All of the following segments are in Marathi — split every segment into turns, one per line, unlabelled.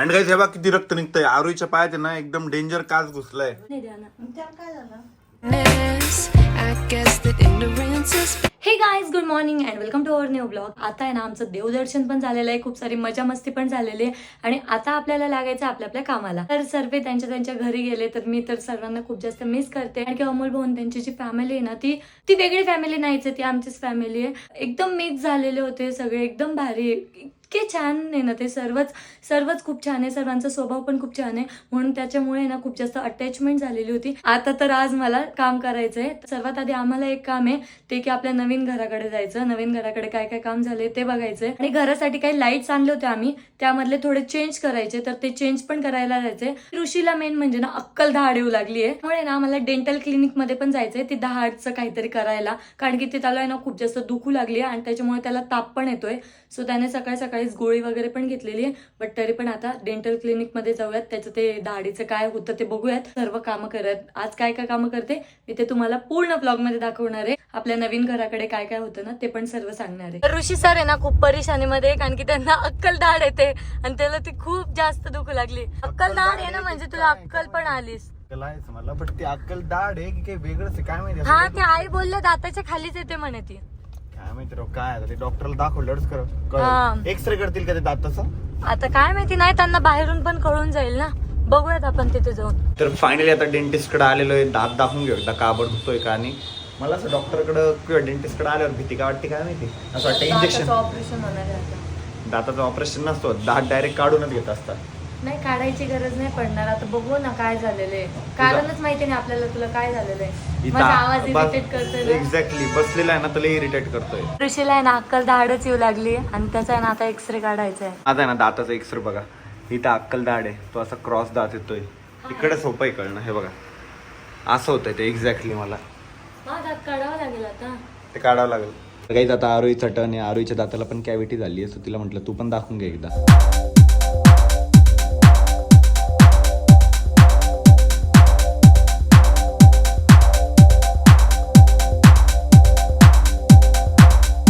आणि काही बघा किती रक्त निघतंय. आरोईच्या पायात आहे ना एकदम डेंजर काच घुसलाय.
काय झालं
I guess that ignorance is
hey guys good morning and welcome to our new blog आता आहे ना आमचं देवदर्शन पण झालेलं आहे. खूप सारी मजा मस्ती पण झालेली आहे. आणि आता आपल्याला लागायचं आपल्या आपल्या कामाला. तर सर्व त्यांच्या त्यांच्या घरी गेले तर मी तर सर्वांना खूप जास्त मिस करते. आणि अमोल भाऊन त्यांची जी फॅमिली आहे ना ती ती वेगळी फॅमिली नाहीच आहे. ती आमचीच फॅमिली आहे. एकदम मिक्स झालेले होते सगळे. एकदम भारी. इतके छान आहे ना ते सर्वच सर्वच खूप छान आहे. सर्वांचा स्वभाव पण खूप छान आहे. म्हणून त्याच्यामुळे ना खूप जास्त अटॅचमेंट झालेली होती. आता तर आज मला काम करायचंय. सर्वात आधी आम्हाला एक काम आहे. ते की आपल्या नवीन घराकडे जायचं नवीन घराकडे काय काय काम झाले ते बघायचे आणि घरासाठी काही लाईट्स आणले होते आम्ही त्यामधले थोडे चेंज करायचे तर ते चेंज पण करायला जायचे. ऋषीला मेन म्हणजे ना अक्कल दहाड येऊ लागली आहे त्यामुळे ना आम्हाला डेंटल क्लिनिकमध्ये पण जायचंय ती दहाडचं काहीतरी करायला. कारण की ते त्याला ना खूप जास्त दुखू लागली आहे आणि त्याच्यामुळे त्याला ताप पण येतोय. सो त्याने सकाळी सकाळीच गोळी वगैरे पण घेतलेली आहे बट तरी पण आता डेंटल क्लिनिकमध्ये जाऊयात. त्याचं ते दाढीचं काय होतं ते बघूयात. सर्व कामं करत आज काय काय कामं करते मी ते तुम्हाला पूर्ण ब्लॉगमध्ये दाखवणार आहे. आपल्या नवीन घराकडे काय काय होतं ना ते पण सर्व सांगणार. आहे ऋषी सर आहे ना खूप परेशानीमध्ये आहे, कारण की त्यांना अक्कल दाढ येते आणि त्याला ती खूप जास्त दुखू लागली. अक्कल दाढ आहे ना म्हणजे तुला अक्कल पण आलीस.
अक्कल आहेच मला पण ती अक्कल दाढ आहे की काही वेगळंच आहे काय माहिती
हा ते आई बोलले दाताच्या खालीच येते म्हणे ती.
काय माहिती राव काय आता ते डॉक्टरला
हा.
कर. एक्सरे करतील का ते दाताचा
आता काय माहिती नाही त्यांना बाहेरून पण कळून जाईल ना. बघूयात आपण तिथे जाऊन.
तर फायनली आता डेंटिस्टकडे आलेलो आहे दात दाखवून घेऊ एकदा का बरं दुखतोय का आणि मला असं डॉक्टरकडे किंवा डेंटिस्टकडे आल्यावर भीती काय वाटते काय माहिती? असं वाटतं इंजेक्शन
ऑपरेशन होणार आहे आता.
दाताचं ऑपरेशन नसतो. दात डायरेक्ट काढूनच घेत असतात.
नाही काढायची गरज नाही पडणार. आता बघू ना काय झालेलं आहे. कारणच माहिती नाही आपल्याला तुला काय झालेलं आहे. माझा आवाज इरिटेट करतोय.
एक्झॅक्टली बसलेला आहे ना त्याला इरिटेट करतोय.
ऋषीला आहे ना अक्कल दाढच येऊ लागली आणि त्याचा आहे ना आता एक्सरे काढायचा आहे.
आता आहे ना दाताचा एक्सरे बघा. इथं अक्कल दाढ आहे. तो असा क्रॉस दात येतोय. इकडे सोपं आहे कळणं. हे बघा. असं होतंय ते एक्झॅक्टली मला.
हा दात काढावा लागेल आता.
ते काढावं लागेल. काही आता आरोई चटण आहे. आरोईच्या दाताला पण कॅव्हिटी झाली आहे सो तिला म्हटलं तू पण दाखवून घे एकदा.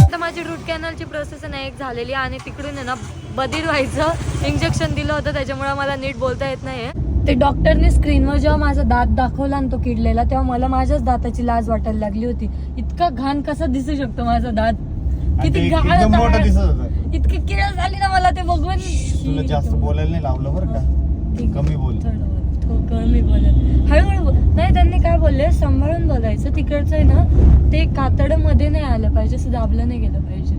आता माझी रूट कॅनलची प्रोसेस आहे ना एक झालेली आहे आणि तिकडून आहे ना बधीर व्हायचं. इंजेक्शन दिलं होतं त्याच्यामुळे मला नीट बोलता येत नाहीये. ते डॉक्टरने स्क्रीनवर जेव्हा माझा दात दाखवला आणि तो किडलेला तेव्हा मला माझ्याच दाताची लाज वाटायला लागली होती. इतका घाण कसा दिसू शकतो माझा दात? किती घाण
एकदम
होता
मोठा
ना.
दिसत होता.
इतकी किळ झाली ना मला ते बघून.
तुला जास्त बोलायला नाही लावलं बरं का? कमी बोल.
थोडं कमी बोलत हळूहळू बोल. नाही त्यांनी काय बोलले? सांभाळून बोलायचं. तिकडचं आहे ना ते कातडमध्ये नाही आलं पाहिजे. असं दाबलं नाही गेलं पाहिजे.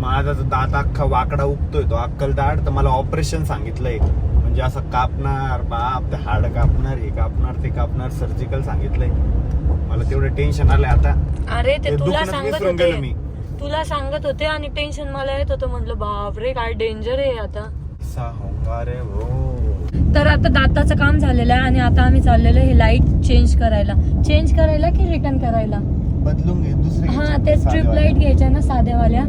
माझा जो दात अख्खा वाकडा उगतोय तो अक्कल दाढ तर मला ऑपरेशन सांगितलंय. म्हणजे असं कापणार बाप ते हाड कापणार हे कापणार ते कापणार सर्जिकल सांगितलंय. मला तेवढं टेन्शन आलंय आता.
अरे ते
ते
तुला
दुखणंच
सांगत
विसरून गेलो
होते
मी.
तुला सांगत होते आणि टेन्शन मला येत होतं. म्हटलं बापरे काय डेंजर आहे आता.
सा होंगा रे हो.
तर आता दाताचं काम झालेलं आहे आणि आता आम्ही चाललेलो हे लाइट चेंज करायला. चेंज करायला की रिटर्न करायला?
बदलून घे दुसरे
हा
घ्यायचे.
ते स्ट्रीप
साधेवाले.
लाइट घ्यायच्या ना साध्यावाल्या.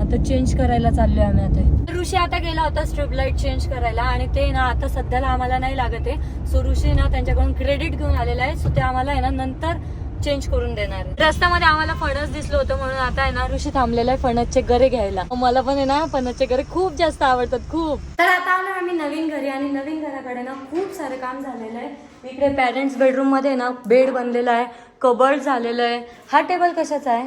आता चेंज करायला चाललोय आम्ही आता. ऋषी आता गेला होता स्ट्रीप लाइट चेंज करायला आणि ते ना आता सध्याला आम्हाला नाही लागत आहे. सो ऋषी ना त्यांच्याकडून क्रेडिट घेऊन आलेला आहे. सो ते आम्हाला आहे ना नंतर चेंज करून देणार. रस्त्यामध्ये आम्हाला फणस दिसलं होतं म्हणून आता आहे ना ऋषी थांबलेला आहे फणसचे गरे घ्यायला. मला पण आहे ना फणसचे गरे खूप जास्त आवडतात खूप. तर आता आलो आम्ही नवीन घरी आणि नवीन घराकडे ना खूप सारे काम झालेलं आहे. इकडे पेरेंट्स बेडरूममध्ये ना बेड बनलेला आहे कबर्ड झालेलं आहे. हा टेबल कशाचा आहे?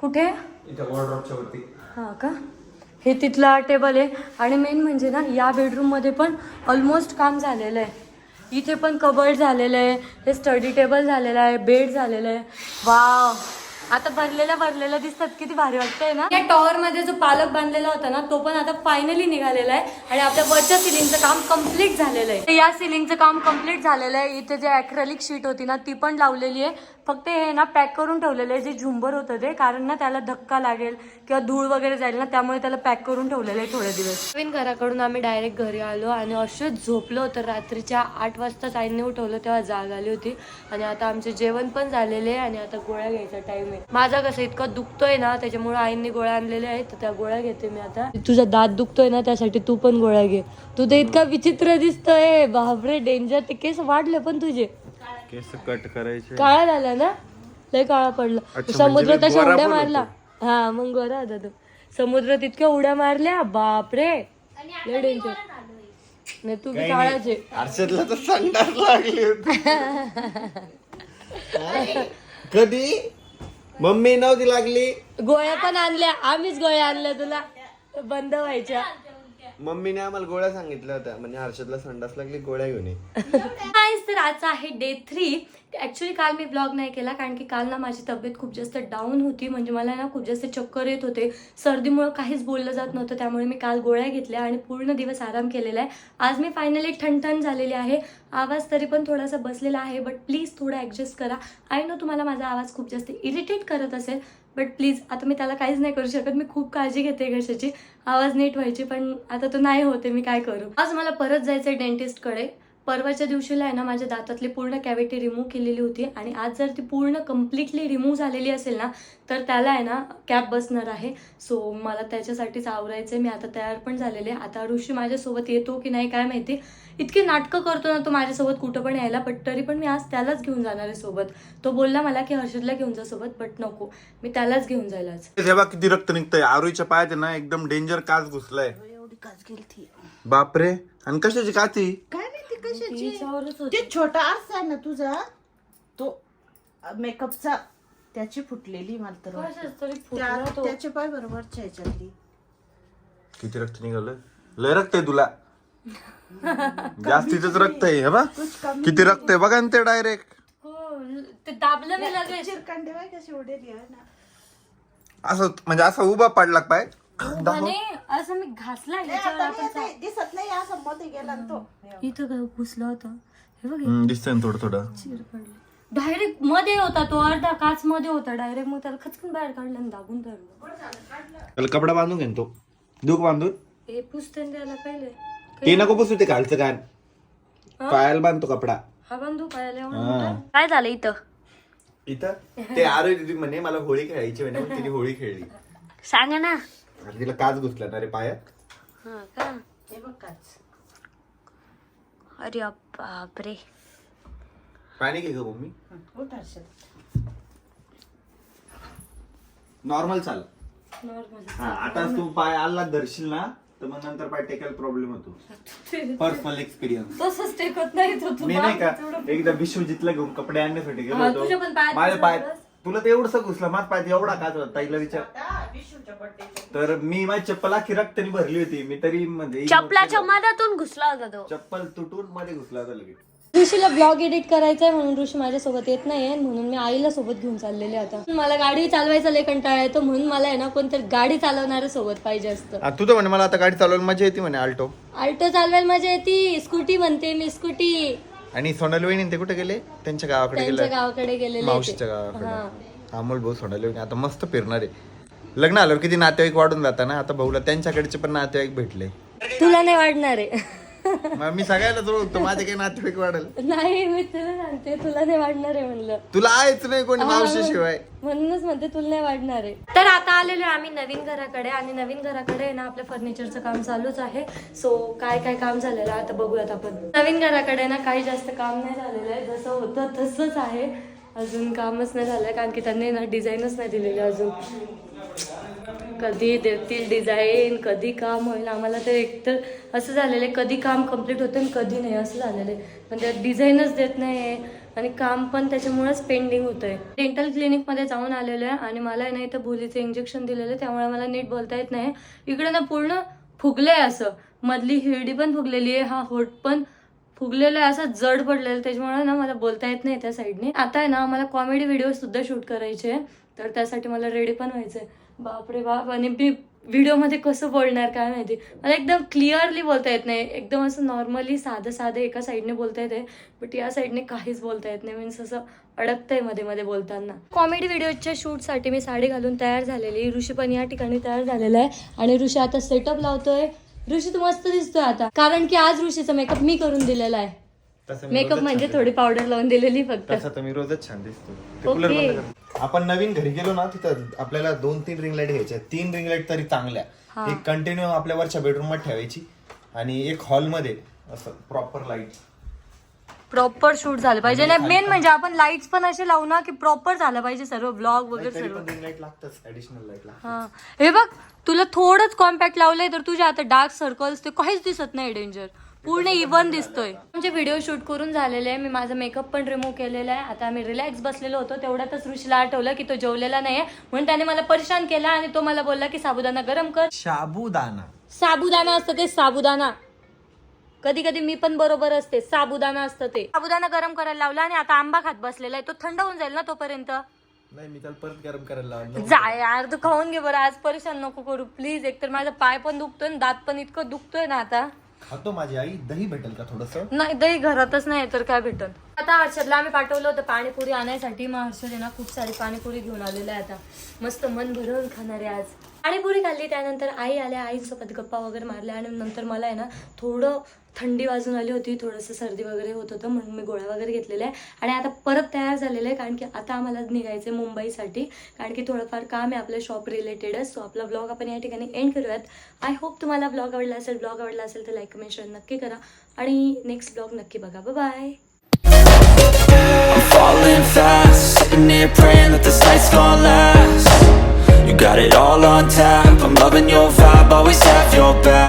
कुठे?
इथं वॉर्ड्रॉपच्या वरती.
हा का? हे तिथला टेबल आहे. आणि मेन म्हणजे ना या बेडरूममध्ये पण ऑलमोस्ट काम झालेलं आहे. इथे पण कबर्ड झालेलं आहे. हे स्टडी टेबल झालेलं आहे. बेड झालेलं आहे. वाव आता भरलेला भरलेला दिसतात. किती भारी वाटतंय ना? या टॉवर मध्ये जो पालक बांधलेला होता ना तो पण आता फायनली निघालेला आहे. आणि आपल्या वरच्या सिलिंगचं काम कंप्लीट झालेलं आहे. या सिलिंगचं काम कंप्लीट झालेलं आहे. इथे जे अॅक्रेलिक शीट होती ना ती पण लावलेली आहे. फक्त हे ना पॅक करून ठेवलेलं आहे जे झुंबर होतं ते. कारण ना त्याला धक्का लागेल किंवा धूळ वगैरे जाईल ना त्यामुळे त्याला पॅक करून ठेवलेलं आहे थोडे दिवस. नवीन घराकडून आम्ही डायरेक्ट घरी आलो आणि असेच झोपलो होतं. रात्रीच्या आठ वाजताच आईने उठवलं तेव्हा जाग आली होती. आणि आता आमचे जेवण पण झालेले आहे आणि आता गोळ्या घ्यायचा टाइम आहे. माझा कसं इतकं दुखतोय ना त्याच्यामुळे आईंनी गोळ्या आणलेल्या आहेत. तर त्या गोळ्या घेते मी आता. तुझा दात दुखतोय ना त्यासाठी तू पण गोळ्या घे. तू तर इतका विचित्र दिसतोय. बापरे डेंजर ते केस वाढले पण तुझे.
केस कट करायचे.
काळा झाला ना? लय काळा पडला.
अच्छा,
समुद्र
म्हणजे मी
तशा
गोरा
उड्या
पण
मारला. हा मग गोरा होता तो. समुद्रात इतक्या उड्या मारल्या बापरे. लय डेंजर नाही तू बी काळाचे
हर्षदला तर संडास लागली होती. कधी? मम्मी नव्हती लागली?
गोळ्या पण आणल्या. आम्हीच गोळ्या आणल्या तुला. बंद व्हायच्या.
मम्मीने आम्हाला गोळ्या सांगितल्या होत्या. म्हणजे हर्षदला संडास लागली गोळ्या घेऊन ये.
तर आजचा आहे डे थ्री ॲक्च्युली काल मी ब्लॉग नाही केला कारण की काल ना माझी तब्येत खूप जास्त डाऊन होती. म्हणजे मला ना खूप जास्त चक्कर येत होते. सर्दीमुळं काहीच बोललं जात नव्हतं त्यामुळे मी काल गोळ्या घेतल्या आणि पूर्ण दिवस आराम केलेला आहे. आज मी फायनली ठणठण झालेली आहे. आवाज तरी पण थोडासा बसलेला आहे बट प्लीज थोडं ॲडजस्ट करा. आय नो तुम्हाला माझा आवाज खूप जास्त इरिटेट करत असेल बट प्लीज आता मी त्याला काहीच नाही करू शकत. मी खूप काळजी घेते घशाची आवाज नीट व्हायची पण आता तो नाही होते मी काय करू? आज मला परत जायचं आहे डेंटिस्टकडे परवाच्या दिवशीला आहे ना माझ्या दातातली पूर्ण कॅव्हिटी रिमूव्ह केलेली होती आणि आज जर ती पूर्ण कम्प्लिटली रिमूव्ह झालेली असेल ना तर त्याला आहे ना कॅप बसणार आहे. सो मला त्याच्यासाठीच आवरायचं आहे मी आता तयार पण झालेले आहे. आता ऋषी माझ्यासोबत येतो की नाही काय माहिती? इतकी नाटकं करतो ना तो माझ्यासोबत कुठं पण यायला बट तरी पण मी आज त्यालाच घेऊन जाणार आहे सोबत. तो बोलला मला की हर्षदला घेऊन जा सोबत बट नको. मी त्यालाच घेऊन आज.
तेव्हा किती रक्त निघतंय. आरोईच्या पायात ना एकदम डेंजर काच घुसलाय.
एवढी काच गेलती.
बापरे. आणि कशाची काची?
काय कशाची?
तिच्यावरच होती.
ते छोटा आरसा आहे ना तुझा तो मेकअपचा त्याची फुटलेली मला तर वाटतं.
कशाच तरी
त्या-
फुटला तो.
त्याच्या पाय बरोबरच्या ह्याच्यातली
किती रक्त निघालं लय रक्त आहे तुला. जास्तीच रक्त आहे हे बा किती रक्त आहे बघा ना ते डायरेक्ट
हो ते दाबलं मी लगेच.
चिरकांडे बाय कशी उडेली आहे ना.
असं म्हणजे असा उभा पाडला पाय
म्हणे असं मी घासला याच्यावर आपण
दिसत नाही असं मध्ये गेला ना तो
इथं काय घुसला होता? हे बघ
दिसतंय ना थोडं थोडं.
चिर पडली. डायरेक्टमध्ये होता तो अर्धा काच मध्ये होता. डायरेक्ट मग त्याला खचकन बाहेर काढलं आणि दाबून धरलं.
त्याला कपडा बांधून घेईन तो. दुख बांधून.
हे पुसते ना त्याला पहिले.
ते नको बसू ते खालचं कान. पायाला बांधतो कपडा.
हा बांधू पायाला एवढा
हा.
मोठा? काय झालं इथं?
इथं? ते आरोग्य दिदी म्हणे मला होळी खेळायची म्हणे मग तिने होळी खेळली.
सांगा ना.
आणि तिला काच घुसला ना रे पायात.
हा का?
हे बघ काच.
अरे बापरे.
पाणी घे ग मम्मी.
उठ हर्षद.
नॉर्मल चाल.
नॉर्मल
हा आता तू पाय आला धरशील ना तर मग नंतर पाय टेकायला प्रॉब्लेम होतो. पर्सनल एक्सपिरियन्स
तसंच टेकत नाही तो तू.
मी नाही का एकदा विश्वजितला घेऊन कपडे आणण्यासाठी गेलो
हा, तुझ्या पण
होतो
पायात
माझ्या
घुसला
पाय? तुला तर एवढंसं घुसलं माझ्या पायात एवढा काच होता ताईला विचार.
विशूच्या बर्थडे
तर मी माझी चप्पल अख्खी रक्तानी भरली होती मी तरी म्हणजे
चपलाच्या मधातून घुसला होता तो.
चप्पल तुटून मध्ये घुसला होता लगेच.
ऋषीला ब्लॉग एडिट करायचा आहे म्हणून ऋषी माझ्यासोबत येत नाहीये म्हणून मी आईला सोबत घेऊन चाललेले आता. मला गाडी चालवायचा लय कंटाळा येतो म्हणून मला आहे ना कोणतरी गाडी चालवणाऱ्या सोबत पाहिजे असतं.
तू तर म्हणे मला आता गाडी चालवायला मजा येते म्हणे अल्टो
आल्टो चालवायला मजा येते स्कूटी म्हणते मी स्कूटी
आणि सोनाली वहिनी ते कुठे गेले? त्यांच्या गावाकडे
त्यांच्या
गेले.
गावाकडे गेलेले
मावशीच्या. गावाकडे. अमोल भाऊ सोनाली वहिनी आता मस्त फिरणार आहे. लग्न आल्यावर किती नातेवाईक वाढून जाता ना? आता भाऊला त्यांच्याकडचे पण नातेवाईक भेटले.
तुला नाही वाढणार आहे.
मग मी सगळ्याला ओळखतो. माझे काही नातेवाईक वाढेल.
नाही मी तुला सांगते. तुला नाही वाढणार आहे म्हणलं.
तुला आहेच नाही कोणी मावशी शिवाय.
म्हणूनच म्हणते तुला नाही वाढणार आहे. तर आता आलेलो आहे आम्ही नवीन घराकडे. आणि नवीन घराकडे आहे ना आपल्या फर्निचरचं काम चालूच आहे. सो काय काय काम झालेलं आहे आता बघूयात आपण. नवीन घराकडे ना काही जास्त काम नाही झालेलं आहे. जसं होतं तसंच आहे. अजून कामच नाही झालंय कारण की त्यांनी ना डिझाईनच नाही दिलेली अजून. कधी देतील डिझाईन कधी काम होईल आम्हाला तर एकतर असं झालेलं आहे कधी काम कंप्लीट होतं आणि कधी नाही असं झालेलं आहे. पण त्यात डिझाईनच देत नाही आहे आणि काम पण त्याच्यामुळेच पेंडिंग होतं आहे डेंटल क्लिनिकमध्ये जाऊन आलेलं आहे आणि मला आहे ना इथं भुलीचं इंजेक्शन दिलेलं आहे त्यामुळे मला नीट बोलता येत नाही. इकडे ना पूर्ण फुगलं आहे असं. मधली हिरडी पण फुगलेली आहे हा होट पण फुगलेलं आहे असं जड पडलेलं आहे. त्याच्यामुळे ना मला बोलता येत नाही त्या साईडने. आता आहे ना मला कॉमेडी व्हिडिओ सुद्धा शूट करायचे आहे. तर त्यासाठी मला रेडी पण व्हायचंय. बापरे बाप. आणि मी व्हिडिओमध्ये कसं बोलणार काय माहिती? मला एकदम क्लिअरली बोलता येत नाही. एकदम असं नॉर्मली साधं साधं एका साईडने बोलता येते. बट या साईडने काहीच बोलता येत नाही. मीन्स असं अडकतंयमध्ये मध्ये बोलताना. कॉमेडी व्हिडिओच्या शूटसाठी मी साडी घालून तयार झालेली ऋषी पण या ठिकाणी तयार झालेला आहे. आणि ऋषी आता सेटअप लावतोय. ऋषी तू मस्त दिसतोय आता. कारण की आज ऋषीचा मेकअप मी करून दिलेला आहे.
तसं मी
मेकअप
रोजच
म्हणजे
छान
थोडी पावडर लावून दिलेली फक्त.
तसं तर मी रोजच छान दिसतो ते
ओके.
कूलर बंद कर. आपण नवीन घरी गेलो ना तिथं आपल्याला दोन तीन रिंग लाइट घ्यायच्या तीन रिंग लाइट तरी चांगल्या. एक कंटिन्यू आपल्या वरच्या बेडरूममध्ये ठेवायची आणि एक हॉलमध्ये असं प्रॉपर लाइट
प्रॉपर शूट झालं पाहिजे. नाही मेन म्हणजे आपण लाईट्स पण असे लावू ना की प्रॉपर झालं पाहिजे सर्व ब्लॉग वगैरे सर्व.
लाइट लागतच ऍडिशनल लाइट लागतं
हा. हे बघ तुला थोडंच कॉम्पॅक्ट लावलंय तर तुझ्या आता डार्क सर्कल्स ते काहीच दिसत नाही डेंजर पूर्ण इव्हन दिसतोय. आमचे व्हिडिओ शूट करून झालेले आहे. मी माझा मेकअप पण रिमूव्ह केलेला आहे. आता आम्ही रिलॅक्स बसलेलो होतो. तेवढ्यातच ऋषीला आठवलं की तो जेवलेला नाहीये. म्हणून त्याने मला परेशान केला आणि तो मला बोलला की साबुदाणा गरम कर.
शाबुदाना
साबुदाणा असतं ते साबुदाणा. कधी कधी मी पण बरोबर असते. साबुदाणा असतं ते. साबुदाणा गरम करायला लावला आणि आता आंबा खात बसलेला आहे. तो थंड होऊन जाईल ना तोपर्यंत?
नाही मी त्याला परत गरम करायला लावलं
जाय यार तू खाऊन घे बरं. आज परेशान नको करू. प्लीज एकतर माझा पाय पण दुखतोय आणि दात पण इतकं दुखतोय ना आता.
खातो माझी आई. दही भेटेल का थोडस?
नाही दही घरातच नाही तर काय भेटल आता हर्षदला आम्ही पाठवलं होतं पाणीपुरी आणायसाठी. मग हर्षद ना खूप सारी पाणीपुरी घेऊन आलेलं आहे आता. मस्त मन भरून खाणार आहे आज. पाणीपुरी खाल्ली त्यानंतर आई आल्या. आईसोबत गप्पा वगैरे मारल्या आणि नंतर मला आहे ना थोडं थंडी वाजून आली होती. थोडंसं सर्दी वगैरे होत होतं म्हणून मी गोळ्या वगैरे घेतलेल्या आहे. आणि आता परत तयार झालेलं आहे कारण की आता आम्हाला निघायचं आहे मुंबईसाठी. कारण की थोडंफार काम आहे आपल्या शॉप रिलेटेडच सो आपला ब्लॉग आपण या ठिकाणी एंड करूयात. आय होप तुम्हाला ब्लॉग आवडला असेल. ब्लॉग आवडला असेल तर लाईक कमेंट शेअर नक्की करा. आणि नेक्स्ट ब्लॉग नक्की बघा. Bye
falling fast, sitting here praying that this night's gonna last. You got it all on tap, I'm loving your vibe, always have your back.